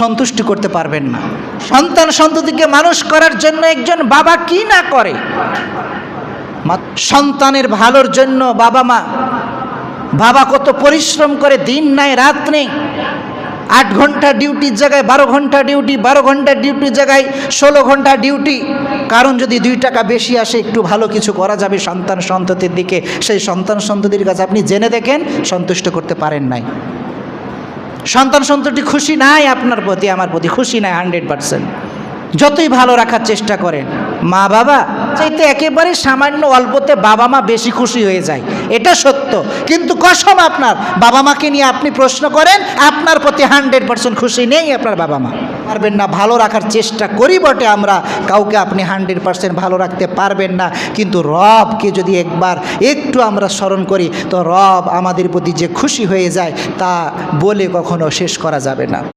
সন্তুষ্টি করতে পারবেন না। সন্তান সন্ততিকে মানুষ করার জন্য একজন বাবা কি না করে? সন্তানের ভালোর জন্য বাবা মা, বাবা কত পরিশ্রম করে দিন নাই, রাত নেই। আট ঘণ্টা ডিউটির জায়গায় বারো ঘণ্টা ডিউটি, বারো ঘণ্টা ডিউটির জায়গায় ষোলো ঘণ্টা ডিউটি। কারণ যদি দুই টাকা বেশি আসে, একটু ভালো কিছু করা যাবে সন্তান সন্ততির দিকে। সেই সন্তান সন্ততির কাছে আপনি জেনে দেখেন, সন্তুষ্ট করতে পারেন নাই। সন্তান সন্ততি খুশি নাই আপনার প্রতি আমার প্রতি খুশি নাই হান্ড্রেড পার্সেন্ট যতই ভালো রাখার চেষ্টা করেন। মা বাবা চাইতে একেবারে সামান্য অল্পতে বাবা মা বেশি খুশি হয়ে যায়। এটা সত্য। কিন্তু কসম আপনার, বাবা মাকে নিয়ে আপনি প্রশ্ন করেন, আপনার প্রতি হান্ড্রেড পার্সেন্ট খুশি নেই আপনার বাবা মা। পারবেন না, ভালো রাখার চেষ্টা করি বটে আমরা। কাউকে আপনি হান্ড্রেড পার্সেন্ট ভালো রাখতে পারবেন না। কিন্তু রবকে যদি একবার একটু আমরা স্মরণ করি, তো রব আমাদের প্রতি যে খুশি হয়ে যায়, তা বলে কখনো শেষ করা যাবে না।